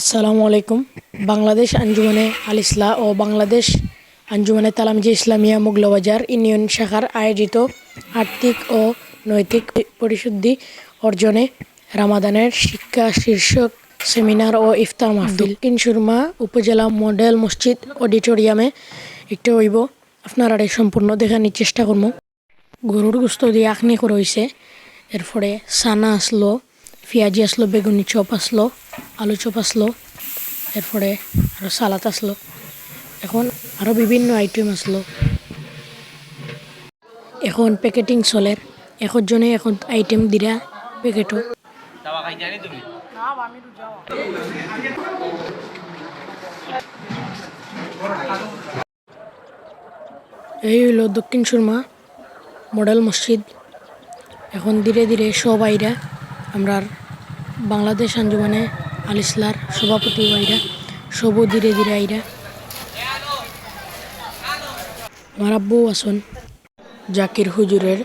আসসালামু আলাইকুম। বাংলাদেশ আঞ্জুমানে আল ইসলাহ ও বাংলাদেশ আঞ্জুমানে তালামজি ইসলামিয়া মুগলবাজার ইউনিয়ন শাখার আয়োজিত আর্থিক ও নৈতিক পরিশুদ্ধি অর্জনে রামাদানের শিক্ষা শীর্ষক সেমিনার ও ইফতার মাহফিল। দক্ষিণ সুরমা উপজেলা মডেল মসজিদ অডিটোরিয়ামে একটু হইব। আপনারা সম্পূর্ণ দেখানোর চেষ্টা করব। গরুর গুস্ত দিয়ে আখনি করা হয়েছে এরপরে সানা আসলো, পেঁয়াজি আসলো, বেগুনি চপ আসলো। আলু চপ আসলো, এরপরে আরও সালাদ আসলো। এখন আরও বিভিন্ন আইটেম আসলো। এখন প্যাকেটিং চলের জনে এখন আইটেম দিরা প্যাকেটও এই হইল দক্ষিণ সুরমা মডেল মসজিদ। এখন ধীরে ধীরে সব আইরা আমরা বাংলাদেশ আঞ্জুমানে আল ইসলার সভাপতি আইরা সবও ধীরে ধীরে আইরা। আমার আব্বু আসুন জাকির হুজুরের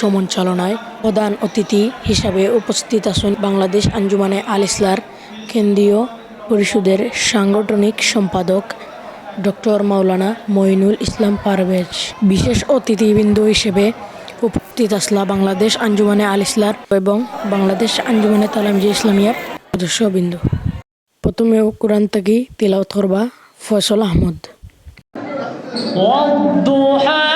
সঞ্চালনায় প্রধান অতিথি হিসাবে উপস্থিত আছেন বাংলাদেশ আঞ্জুমানে আল ইসলার কেন্দ্রীয় পরিষদের সাংগঠনিক সম্পাদক ডক্টর মাওলানা মঈনুল ইসলাম পারভেজ। বিশেষ অতিথিবৃন্দ হিসেবে উপস্থিত আসলা বাংলাদেশ আঞ্জুমানে আল ইসলার এবং বাংলাদেশ আঞ্জুমানে তালামজি ইসলামিয়ার সদস্যবৃন্দ প্রথমে কোরআন থেকে তিলাওয়াত করবা ফয়সল আহমদ والضحى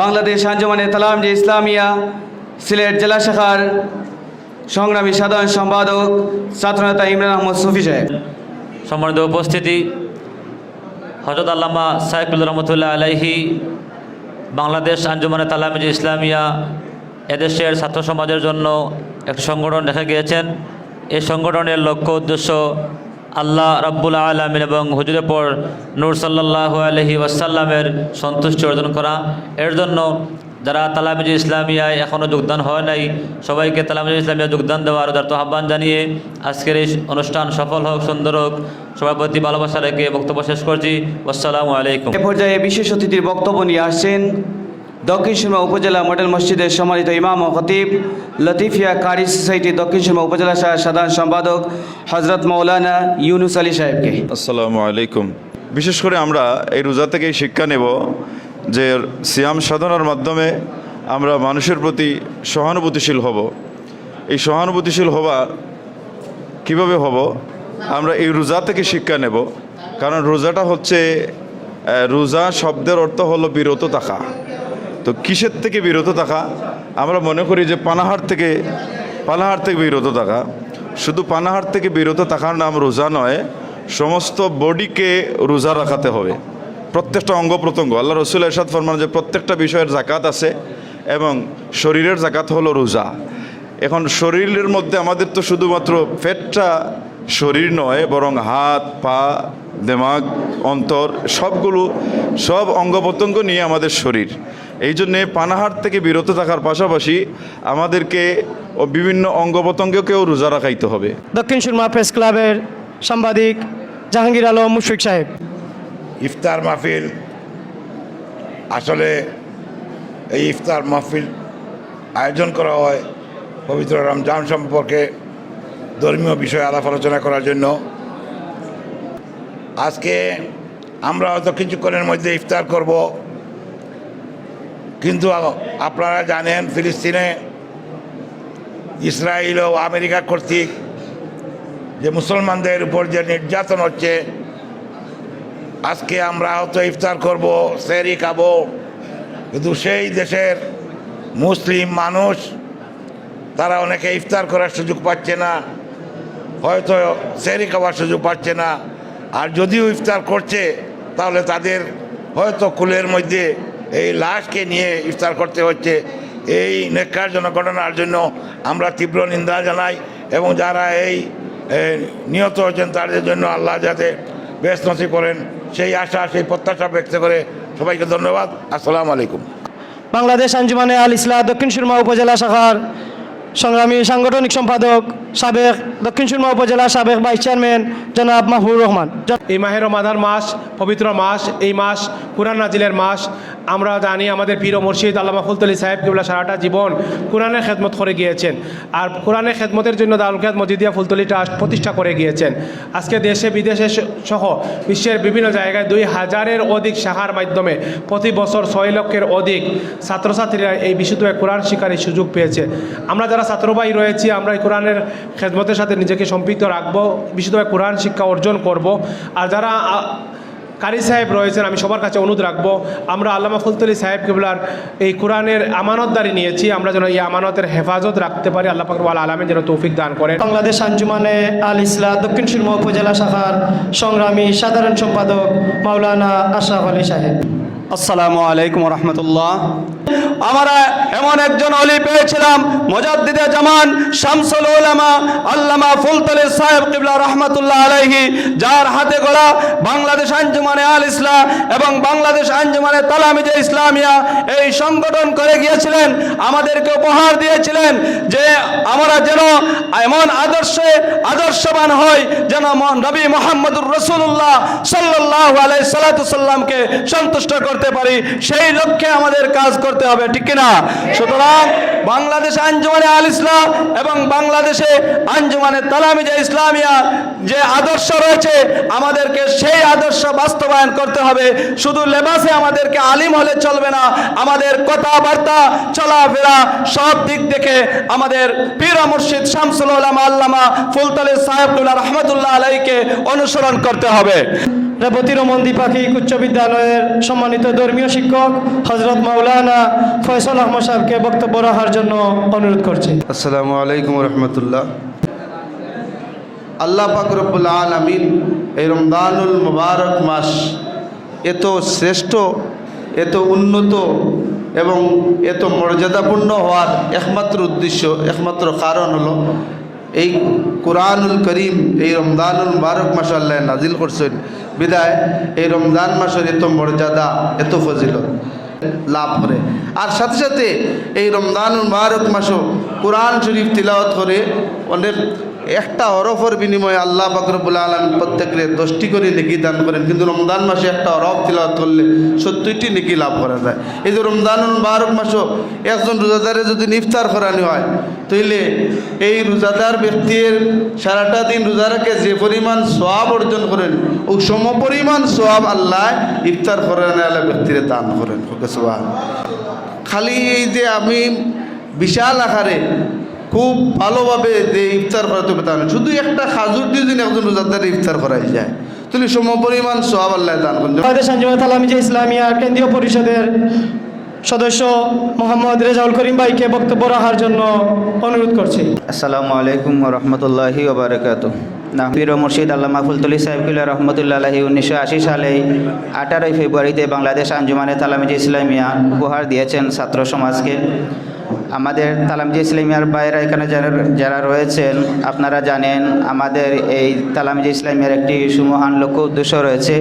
বাংলাদেশ আঞ্জমানে তালাম যে ইসলামিয়া সিলেট জেলা শাখার সংগ্রামী সাধারণ সম্পাদক ছাত্রনেতা ইমরান আহমদ সুফি সাহেব। সম্মানিত উপস্থিতি হজরত আল্লামা সাইফুল রহমতুল্লাহ আলাইহি বাংলাদেশ আঞ্জুমানে তালামিজ ইসলামিয়া এদেশের ছাত্র সমাজের জন্য একটি সংগঠন দেখা গিয়েছেন। এই সংগঠনের লক্ষ্য উদ্দেশ্য আল্লাহ রাব্বুল আলমিন এবং হুজুরের পর নূর সাল্লাহ আলহি ওয়াসাল্লামের সন্তুষ্টি অর্জন করা। এর জন্য যারা তালামিজ ইসলামিয়ায় এখনও যোগদান হয় নাই, সবাইকে তালামিজ ইসলামিয়া যোগদান দেওয়ার উদার্ত আহ্বান জানিয়ে আজকের এই অনুষ্ঠান সফল হোক, সুন্দর হোক, সবার প্রতি ভালোবাসা রেখে বক্তব্য শেষ করছি। আসসালামু আলাইকুম। এ পর্যায়ে বিশেষ অতিথির বক্তব্য নিয়ে আসছেন দক্ষিণ সুরমা উপজেলা মডেল মসজিদের সম্মানিত ইমাম ও খতিব লতিফিয়া কারি সোসাইটি দক্ষিণ সুরমা উপজেলা সাধারণ সম্পাদক হজরত মৌলানা ইউনুস আলী সাহেবকে। আসসালামু আলাইকুম। বিশেষ করে আমরা এই রোজা থেকেই শিক্ষা নেব যে সিয়াম সাধনার মাধ্যমে আমরা মানুষের প্রতি সহানুভূতিশীল হব। এই সহানুভূতিশীল হওয়া কীভাবে হব? আমরা এই রোজা থেকে শিক্ষা নেব। কারণ রোজাটা হচ্ছে রোজা শব্দের অর্থ হলো বিরত থাকা। তো কিসের থেকে বিরত থাকা? আমরা মনে করি যে পানাহার থেকে পানাহার থেকে বিরত থাকা। শুধু পানাহার থেকে বিরত থাকার নাম রোজা নয়, সমস্ত বডিকে রোজা রাখাতে হবে। প্রত্যেকটা অঙ্গ প্রত্যঙ্গ। আল্লাহ রসুল এরশাদ ফরমান যে প্রত্যেকটা বিষয়ের জাকাত আছে এবং শরীরের জাকাত হলো রোজা। এখন শরীরের মধ্যে আমাদের তো শুধুমাত্র পেটটা শরীর নয়, বরং হাত, পা, দেমাগ, অন্তর, সবগুলো, সব অঙ্গ প্রত্যঙ্গ নিয়ে আমাদের শরীর। এই জন্যে পানাহার থেকে বিরত থাকার পাশাপাশি আমাদেরকে ও বিভিন্ন অঙ্গ প্রত্যঙ্গকেও রোজা রাখাইতে হবে। দক্ষিণ সুরমা প্রেস ক্লাবের সাংবাদিক জাহাঙ্গীর আলম মুশফিক সাহেব। ইফতার মাহফিল আসলে এই ইফতার মাহফিল আয়োজন করা হয় পবিত্র রমজান সম্পর্কে ধর্মীয় বিষয়ে আলাপ আলোচনা করার জন্য। আজকে আমরা হয়তো কিছুক্ষণের মধ্যে ইফতার করব। কিন্তু আপনারা জানেন ফিলিস্তিনে ইসরায়েল ও আমেরিকা কর্তৃক যে মুসলমানদের উপর যে নির্যাতন হচ্ছে, আজকে আমরা হয়তো ইফতার করব সেরি খাব। কিন্তু সেই দেশের মুসলিম মানুষ, তারা অনেকে ইফতার করার সুযোগ পাচ্ছে না, হয়তো সেরি খাওয়ার সুযোগ পাচ্ছে না। আর যদিও ইফতার করছে, তাহলে তাদের হয়তো কুলের মধ্যে এই লাশকে নিয়ে ইফতার করতে হচ্ছে। এই নেককারজনক ঘটনার জন্য আমরা তীব্র নিন্দা জানাই এবং যারা এই নিহত হয়েছেন তাদের জন্য আল্লাহ যাতে বেশ নসি করেন। সেই আশা, সেই প্রত্যাশা ব্যক্ত করে সবাইকে ধন্যবাদ। আসসালামু আলাইকুম। বাংলাদেশ আঞ্জুমানে আল ইসলাম দক্ষিণ সুরমা উপজেলা শাখার সংগ্রামী সাংগঠনিক সম্পাদক সাবেক দক্ষিণ সুরমা উপজেলা সাবেক ভাইস চেয়ারম্যান জনাব মাহবুর রহমান। এই মাহের রমাদান মাস, পবিত্র মাস, এই মাস কোরআন নাজিলের মাস। আমরা জানি আমাদের পীর মুর্শিদ আল্লামা ফুলতলি সাহেব কিবলা সারাটা জীবন কোরআনের খেদমত করে গিয়েছেন আর কোরআনের খেদমতের জন্য দারুল খেদ মজিদিয়া ফুলতলি ট্রাস্ট প্রতিষ্ঠা করে গিয়েছেন। আজকে দেশে বিদেশে সহ বিশ্বের বিভিন্ন জায়গায় দুই হাজারের অধিক শাখার মাধ্যমে প্রতি বছর ছয় লক্ষের অধিক ছাত্রছাত্রীরা এই বিশুদ্ধ কোরআন শিকার এই সুযোগ পেয়েছে। আমরা যারা ছাত্রবাহী রয়েছি আমরা এই কোরআনের খেদমতের সাথে নিজেকে সম্পৃক্ত রাখব বিশেষভাবে কোরআন শিক্ষা অর্জন করব। আর যারা কারি সাহেব রয়েছেন আমি সবার কাছে অনুরোধ রাখব আমরা আল্লামা ফুলতলি সাহেব কেবলার এই কোরআনের আমানতদারি নিয়েছি আমরা যেন এই আমানতের হেফাজত রাখতে পারি আল্লাহ পাকরওয়াল আলমের যেন তৌফিক দান করেন। বাংলাদেশ আঞ্জুমানে আল ইসলাম দক্ষিণ সুরমা উপজেলা শাখার সংগ্রামী সাধারণ সম্পাদক মাওলানা আশরাফ আলী সাহেব। আসসালামু আলাইকুম রহমতুল্লাহ। আমরা এমন একজন অলি পেয়েছিলাম, মজাদ্দিদে জামান, শামসুল উলামা, আল্লামা ফুলতলি সাহেব কিবলা রহমতুল্লাহ আলাইহি, যার হাতে গড়া বাংলাদেশ আঞ্জুমানে আল ইসলাম এবং বাংলাদেশ আঞ্জুমানে তালামিজে ইসলামিয়া এই সংগঠন করে গিয়েছিলেন, আমাদেরকে উপহার দিয়েছিলেন যে আমরা যেন এমন আদর্শে আদর্শবান হই, যেন নবী মোহাম্মদুর রসুল্লাহ সাল্লাহ আলাই সাল্লাতুসাল্লামকে সন্তুষ্ট করতে পারি। সেই লক্ষ্যে আমাদের কাজ করতে হবে, ঠিক কিনা? সুতরাং বাংলাদেশ আঞ্জুমানে আল ইসলাম এবং বাংলাদেশে আঞ্জুমানে তালামিজা ইসলামিয়া যে আদর্শ রয়েছে, আমাদেরকে সেই আদর্শ বাস্তবায়ন করতে হবে। শুধু লেবাসে আমাদেরকে আলিম হলে চলবে না, আমাদের কথাবার্তা, চলাফেরা সব দিক দেখে আমাদের পীর মুর্শিদ শামসুল উলামা আল্লামা ফুলতলি সাহেবুল্লাহ রহমতুল্লাহ আলাইকে অনুসরণ করতে হবে। রেবতী রমন দ্বিপাক্ষিক উচ্চ বিদ্যালয়ের সম্মানিত ধর্মীয় শিক্ষক হজরত মাওলানা ফয়সল আহমদ সাহেবকে বক্তব্য রাখার জন্য অনুরোধ করছি। আসসালামু আলাইকুম রহমতুল্লাহ। আল্লাহ পাক রব্বুল আলমিন এই রমদানুল মুবারক মাস এত শ্রেষ্ঠ এত উন্নত এবং এত মর্যাদাপূর্ণ হওয়ার একমাত্র উদ্দেশ্য, একমাত্র কারণ হলো এই কোরআনুল করিম, এই রমজানুল মুবারক মাস আল্লাহ নাজিল করছেন। বিদায়, এই রমজান মাসের এত মর্যাদা, এত ফজিলত, লাভ করে। আর সাথে সাথে এই রমজানুল মুবারক মাসও কোরআন শরীফ তিলাওয়াত করে অনেক একটা হরফের বিনিময়ে আল্লাহ বাকরবুল আলম প্রত্যেকের দশটি করে নেকি দান করেন। কিন্তু রমজান মাসে একটা অরফ তিলাওয়াত করলে সত্তরটি নেকি লাভ করা যায়। এই যে রমজান বারক মাসও একজন রোজাদারে যদি ইফতার করানি হয়, তাইলে এই রোজাদার ব্যক্তির সারাটা দিন রোজা রাখে যে পরিমাণ সোয়াব অর্জন করেন, ও সম পরিমাণ সোয়াব আল্লাহ ইফতার করেন আল্লাহ ব্যক্তির দান করেন। খালি এই যে আমি বিশাল আকারে খুব ভালোভাবে যে ইফতার করাতে হবে তা শুধু একটা খাজুর দিয়ে যদি একজন রোজাদার ইফতার করাই যায় তাহলে সম পরিমাণ সোয়াব আল্লাহ দান করেন। তালামিজা ইসলামিয়া কেন্দ্রীয় পরিষদের সদস্য মোহাম্মদ রেজাউল করিম ভাইকে বক্তব্য রাখার জন্য অনুরোধ করছি। আসসালামু আলাইকুম রহমতুল্লাহি ওবরাকাত না পীর ও মুর্শিদ আল্লামা ফুলতলি সাহেবুল্লাহ রহমতুল্লাহ আলহি উনিশশো আশি সালে আঠারোই ফেব্রুয়ারিতে বাংলাদেশ আঞ্জুমানে তালামিজি ইসলামিয়া উপহার দিয়েছেন ছাত্র সমাজকে। আমাদের তালামজি ইসলামিয়ার বাইরে এখানে যারা যারা রয়েছেন, আপনারা জানেন আমাদের এই তালামজি ইসলামিয়ার একটি সুমহান লক্ষ্য উদ্দেশ্য রয়েছে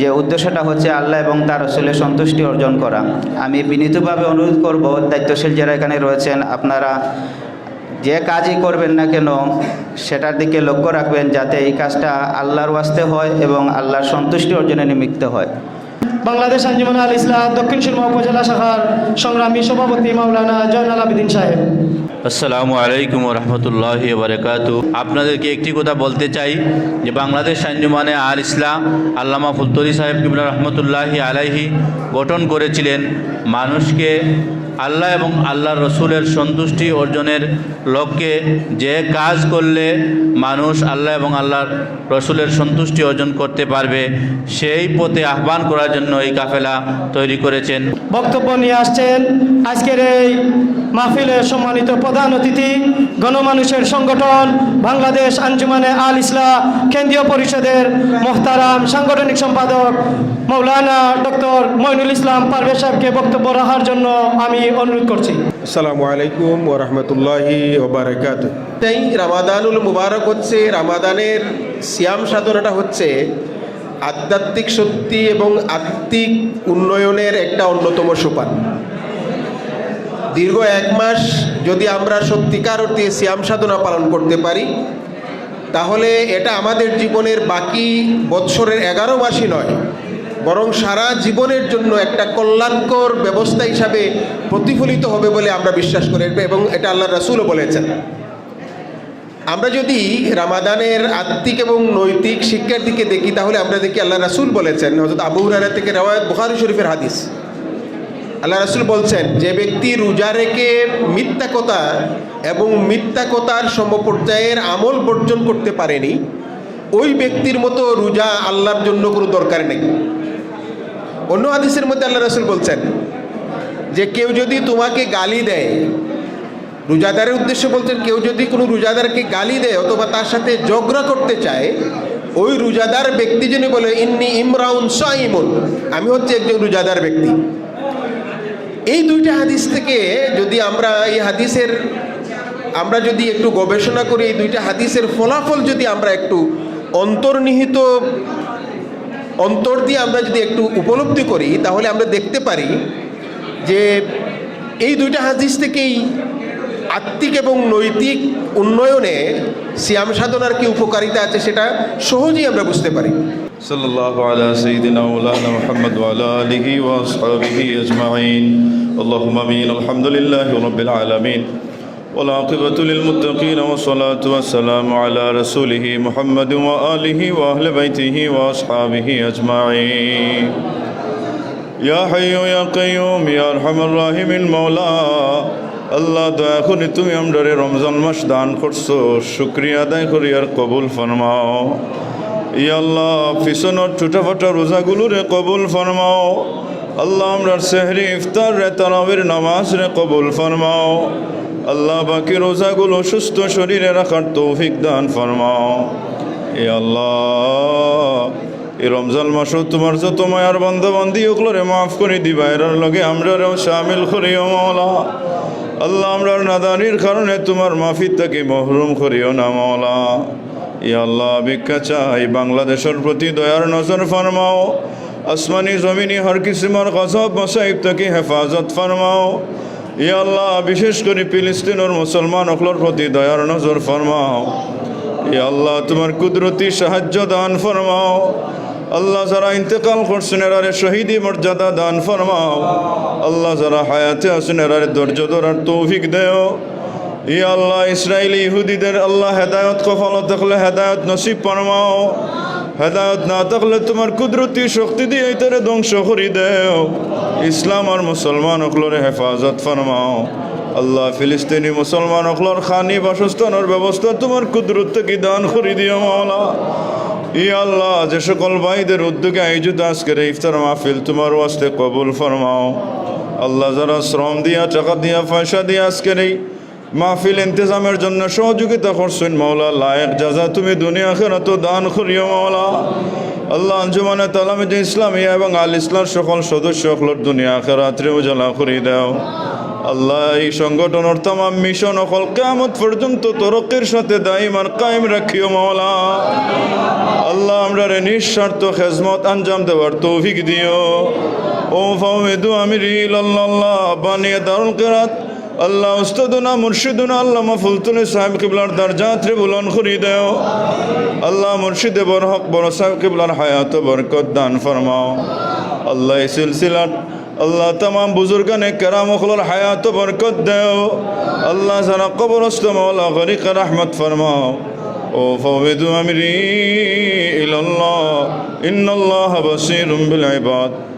যে উদ্দেশ্যটা হচ্ছে আল্লাহ এবং তার রসুলের সন্তুষ্টি অর্জন করা। আমি বিনীতভাবে অনুরোধ করব, দায়িত্বশীল যারা এখানে রয়েছেন, আপনারা যে কাজই করবেন না কেন, সেটার দিকে লক্ষ্য রাখবেন যাতে এই কাজটা আল্লাহর ওয়াস্তে হয় এবং আল্লাহর সন্তুষ্টি অর্জনে নিমিত্ত হয়। বাংলাদেশ আঞ্জুমান আল ইসলাম দক্ষিণ সুরমা উপজেলা শাখার সংগ্রামী সভাপতি মাওলানা জয়নাল আবেদিন সাহেব। আসসালামু আলাইকুম রহমতুল্লাহ বারকাত আপনাদেরকে একটি কথা বলতে চাই, যে বাংলাদেশ আঞ্জুমানে আল ইসলাম আল্লামা ফুলতরি সাহেব কিবলা রহমতুল্লাহি আলাইহি গঠন করেছিলেন মানুষকে আল্লাহ এবং আল্লাহ রসুলের সন্তুষ্টি অর্জনের লক্ষ্যে যে কাজ করলে মানুষ আল্লাহ এবং আল্লাহর রসুলের সন্তুষ্টি অর্জন করতে পারবে, সেই পথে আহ্বান করার জন্য এই কাফেলা তৈরি করেছেন। বক্তব্য নিয়ে আসছেন আজকের এই মাহফিলের সম্মানিত প্রধান অতিথি গণমানুষের সংগঠন বাংলাদেশ আঞ্জুমানে আল ইসলাম কেন্দ্রীয় পরিষদের মোহতারাম সাংগঠনিক সম্পাদক মৌলানা ডক্টর মইনুল ইসলাম পারভেজ সাহেবকে বক্তব্য রাখার জন্য আমি অনুরোধ করছি। আসসালামু আলাইকুম ও রহমতুল্লাহি ওবরাকাত তাই রামাদানুল মুবারক হচ্ছে রামাদানের সিয়াম সাধনাটা হচ্ছে আধ্যাত্মিক শক্তি এবং আত্মিক উন্নয়নের একটা অন্যতম সোপান। দীর্ঘ এক মাস যদি আমরা সত্যিকার অর্থে সিয়াম সাধনা পালন করতে পারি, তাহলে এটা আমাদের জীবনের বাকি বৎসরের এগারো মাসই নয়, বরং সারা জীবনের জন্য একটা কল্যাণকর ব্যবস্থা হিসাবে প্রতিফলিত হবে বলে আমরা বিশ্বাস করি এবং এটা আল্লাহ রাসুলও বলেছেন। আমরা যদি রামাদানের আত্মিক এবং নৈতিক শিক্ষার দিকে দেখি, তাহলে আমরা দেখি আল্লাহ রাসুল বলেছেন হজরত আবু হুরারা থেকে রেওয়ায়ত বুখারি শরীফের হাদিস। আল্লাহ রাসুল বলছেন, যে ব্যক্তি রোজা রেখে মিথ্যা কথা এবং মিথ্যা কথার সমপর্যায়ের আমল বর্জন করতে পারেনি, ওই ব্যক্তির মতো রোজা আল্লাহর জন্য কোনো দরকার নেই। অন্য হাদিসের মধ্যে আল্লাহ রাসুল বলছেন, যে কেউ যদি তোমাকে গালি দেয়, রোজাদারের উদ্দেশ্য বলছেন, কেউ যদি কোনো রোজাদারকে গালি দেয় অথবা তার সাথে ঝগড়া করতে চায়, ওই রোজাদার ব্যক্তি যিনি বলে, ইন্নি ইমরাউন সাইমুন আমি হচ্ছে একজন রোজাদার ব্যক্তি। এই দুইটা হাদিস থেকে যদি আমরা এই হাদিসের, আমরা যদি একটু গবেষণা করি, এই দুইটা হাদিসের ফলাফল যদি আমরা একটু অন্তর্নিহিত, অন্তর দিয়ে আমরা যদি একটু উপলব্ধি করি, তাহলে আমরা দেখতে পারি যে এই দুইটা হাদিস থেকেই আত্মিক এবং নৈতিক উন্নয়নে সিয়াম সাধনার কি উপকারিতা আছে সেটা সহজেই আমরা বুঝতে পারি। صلى الله على سيدنا مولانا محمد وعلى آله وأصحابه أجمعين اللهم آمين الحمد لله رب العالمين والعاقبة للمتقين والصلاة والسلام على رسوله محمد وآله وأهل بيته وأصحابه أجمعين يا حي يا قيوم يا أرحم الراحمين مولا আল্লাহ দয়া করে তুমি আমরারে রমজান মাস দান করছো শুক্রিয়া আদায় করি আর কবুল ফরমাও ই আল্লাহ পিছনের রোজাগুলো রে কবুল ফরমাও। আল্লাহ আমরার সেহরি ইফতার রে তারাবির নামাজ রে কবুল ফরমাও। আল্লাহ বাকি রোজাগুলো সুস্থ শরীরে রাখার তৌফিক দান ফরমাও। এ আল্লাহ, এই রমজান মাসও তোমার যত মায়ার বন্ধবান্ধি ওগুলোরে মাফ করে দিবা। এর লগে আমরারেও সামিল করিও মৌলা আল্লাহ আমরার নাদানির কারণে তোমার মাফি থেকে মহরুম করিও না ইয়া আল্লাহ, ভিক্ষা চাই। বাংলাদেশের প্রতি দয়ার নজর ফরমাও। আসমানি জমিনি হর কিসিমার গজব মসাইব থেকে হেফাজত ফরমাও। আল্লাহ, বিশেষ করে ফিলিস্তিনের মুসলমান অকলর প্রতি দয়ার নজর ফরমাও। আল্লাহ, তোমার কুদরতি সাহায্য দান ফরমাও। আল্লাহ যারা ইন্তেকাল করছেন, এরারে শহীদি মর্যাদা দান ফরমাও। আল্লাহ যারা হায়াতে আছেন, এরারে ধৈর্য ধরার তৌফিক দেও। ই আল্লাহ ইসরায়েলি ইহুদিদের আল্লাহ হেদায়ত কফলত থাকলে হেদায়ত নসিব ফরমাও। হেদায়ত না থাকলে তোমার কুদরতি শক্তি দিয়ে এটারে ধ্বংস করি দেও। ইসলাম আর মুসলমান অকলরে হেফাজত ফরমাও। আল্লাহ ফিলিস্তিনি মুসলমান অকলর খানি বাসস্থানের ব্যবস্থা তোমার কুদরত থেকে দান করি দিও মাওলা। ই আল্লাহ, যে সকল ভাইদের উদ্যোগে আয়োজিত আজকের ইফতার মাহফিল তোমার ওয়াস্তে কবুল ফরমাও। আল্লাহ যারা শ্রম দিয়া, টাকা দিয়া, পয়সা দিয়া আজকের এই মাহফিল ইন্তজামের জন্য সহযোগিতা করছেন মাওলা লায়েক যাজা তুমি দুনিয়া খেরাত দান করিও মাওলা। আল্লাহ আঞ্জুমানে তালামে যে ইসলামিয়া এবং আল ইসলাম সকল সদস্য সকলের দুনিয়া খেরাত্রে উজালা করি দাও। আল্লাহ এই সংগঠনের তাম মিশন অকল কেমত পর্যন্ত তরকের সাথে দাইমান কায়েম রাখিও মাওলা। আল্লাহ আমরা রে নিঃস্বার্থ খেজমত আঞ্জাম দেওয়ার তৌফিক দিও। ও ফাউমেদু আমিরিল আল্লাহ বানিয়ে দারুল কেরাত আল্লাহ উস্তাদুনা, মুর্শিদুনা, আল্লাহ ফুলতুল সাহেব কিবলার দরজা ত্রিবুলন খুরি দেও। আল্লাহ মুর্শিদে বর হক বর সাহেব কিবলার হায়াত বরকত দান ফরমাও। আল্লাহ এই সিলসিলার, আল্লাহ তাম বুজুর্গানে কেরাম খোলার হায়াত বরকত দেও। আল্লাহ জানা কবরস্ত মৌলা গরিক রহমত ফরমাও। ও ফৌদ আমরি ইল্লাহ ইন্নাল্লাহ বসিরুম বিল ইবাদ।